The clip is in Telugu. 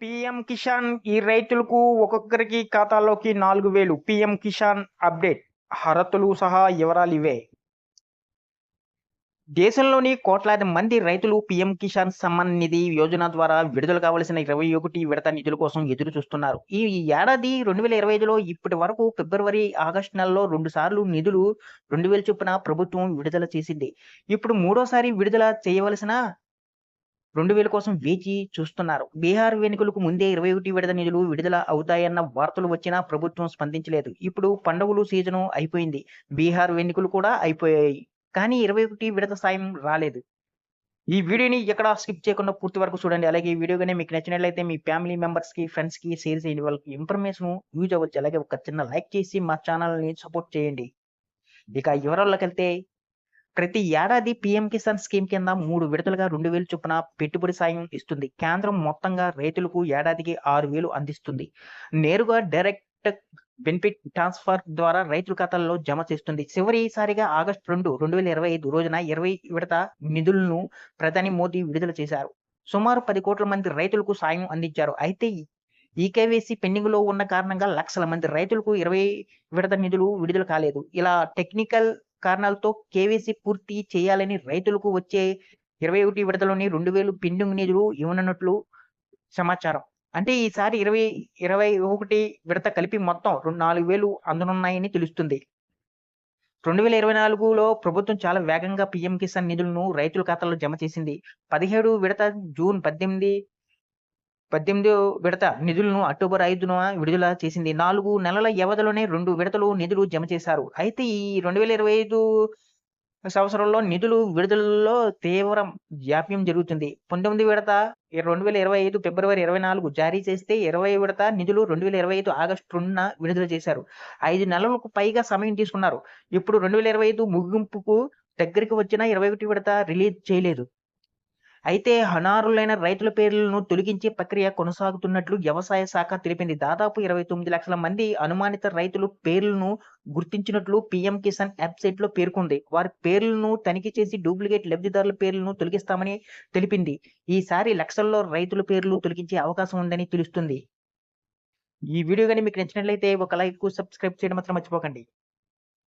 పీఎం కిసాన్ ఈ రైతులకు ఒక్కొక్కరికి ఖాతాలోకి నాలుగు వేలు. PM Kisan update. అర్హతలు సహా వివరాలు ఇవే. దేశంలోని కోట్లాది మంది రైతులు పీఎం కిసాన్ సమ్మాన్ నిధి యోజన ద్వారా విడుదల కావలసిన ఇరవై ఒకటి విడత నిధుల కోసం ఎదురు చూస్తున్నారు. ఈ ఏడాది రెండు వేల ఇరవై ఐదులో ఇప్పటి వరకు ఫిబ్రవరి ఆగస్టు నెలలో రెండు సార్లు నిధులు రెండు వేల చొప్పున ప్రభుత్వం విడుదల చేసింది. ఇప్పుడు మూడోసారి విడుదల చేయవలసిన రెండు వేల కోసం వేచి చూస్తున్నారు. బీహార్ ఎన్నికలకు ముందే ఇరవై ఒకటి విడత నిధులు విడుదల అవుతాయన్న వార్తలు వచ్చినా ప్రభుత్వం స్పందించలేదు. ఇప్పుడు పండుగలు సీజను అయిపోయింది. బీహార్ ఎన్నికలు కూడా అయిపోయాయి. కానీ ఇరవై ఒకటి విడత సాయం రాలేదు. ఈ వీడియోని ఎక్కడ స్కిప్ చేయకుండా పూర్తి వరకు చూడండి. అలాగే ఈ వీడియో కానీ మీకు నచ్చినట్లయితే మీ ఫ్యామిలీ మెంబర్స్కి ఫ్రెండ్స్కి షేర్ చేయండి. వాళ్ళకి ఇన్ఫర్మేషన్ యూజ్ అవ్వచ్చు. అలాగే ఒక చిన్న లైక్ చేసి మా ఛానల్ని సపోర్ట్ చేయండి. ఇక వివరాల్లోకి వెళ్తే ప్రతి ఏడాది పీఎం కిసాన్ స్కీమ్ కింద మూడు విడతలుగా రెండు వేలు చొప్పున పెట్టుబడి సాయం ఇస్తుంది. కేంద్రం మొత్తంగా రైతులకు ఏడాదికి ఆరు వేలు అందిస్తుంది. నేరుగా డైరెక్ట్ బెనిఫిట్ ట్రాన్స్ఫర్ ద్వారా రైతుల ఖాతాల్లో జమ చేస్తుంది. చివరిసారిగా ఆగస్టు రెండు రెండు వేల ఇరవై ఐదు రోజున ఇరవై విడత నిధులను ప్రధాని మోదీ విడుదల చేశారు. సుమారు పది కోట్ల మంది రైతులకు సాయం అందించారు. అయితే ఈకేవీసీ పెండింగ్లో ఉన్న కారణంగా లక్షల మంది రైతులకు ఇరవై విడత నిధులు విడుదల కాలేదు. ఇలా టెక్నికల్ కారణాలతో కేవీసీ పూర్తి చేయాలని రైతులకు వచ్చే ఇరవై ఒకటి విడతలోని రెండు వేలు పెండింగ్ నిధులు ఇవ్వనున్నట్లు సమాచారం. అంటే ఈసారి ఇరవై ఇరవై ఒకటి విడత కలిపి మొత్తం రెండు నాలుగు వేలు అందనున్నాయని తెలుస్తుంది. రెండు వేల ఇరవై నాలుగులో ప్రభుత్వం చాలా వేగంగా పీఎం కిసాన్ నిధులను రైతుల ఖాతాలో జమ చేసింది. పదిహేడు విడత జూన్ పద్దెనిమిది పద్దెనిమిది విడత నిధులను అక్టోబర్ ఐదున విడుదల చేసింది. నాలుగు నెలల వ్యవధిలోనే రెండు విడతలు నిధులు జమ చేశారు. అయితే ఈ రెండు వేల ఇరవై ఐదు సంవత్సరంలో నిధులు విడుదలలో తీవ్ర జాప్యం జరుగుతుంది. పంతొమ్మిది విడత రెండు వేల ఇరవై ఐదు ఫిబ్రవరి ఇరవై నాలుగు జారీ చేస్తే ఇరవై విడత నిధులు రెండు వేల ఇరవై ఐదు ఆగస్టు రెండున విడుదల చేశారు. ఐదు నెలలకు పైగా సమయం తీసుకున్నారు. ఇప్పుడు రెండు వేల ఇరవై ఐదు ముగింపుకు దగ్గరికి వచ్చిన ఇరవై ఒకటి విడత రిలీజ్ చేయలేదు. అయితే హనారులైన రైతుల పేర్లను తొలగించే ప్రక్రియ కొనసాగుతున్నట్లు వ్యవసాయ శాఖ తెలిపింది. దాదాపు ఇరవై తొమ్మిది లక్షల మంది అనుమానిత రైతుల పేర్లను గుర్తించినట్లు పీఎం కిసాన్ వెబ్సైట్లో పేర్కొంది. వారి పేర్లను తనిఖీ చేసి డూప్లికేట్ లబ్ధిదారుల పేర్లను తొలగిస్తామని తెలిపింది. ఈసారి లక్షల్లో రైతుల పేర్లు తొలగించే అవకాశం ఉందని తెలుస్తుంది. ఈ వీడియో కానీ మీకు నచ్చినట్లయితే ఒక లైక్ సబ్స్క్రైబ్ చేయడం మాత్రం మర్చిపోకండి.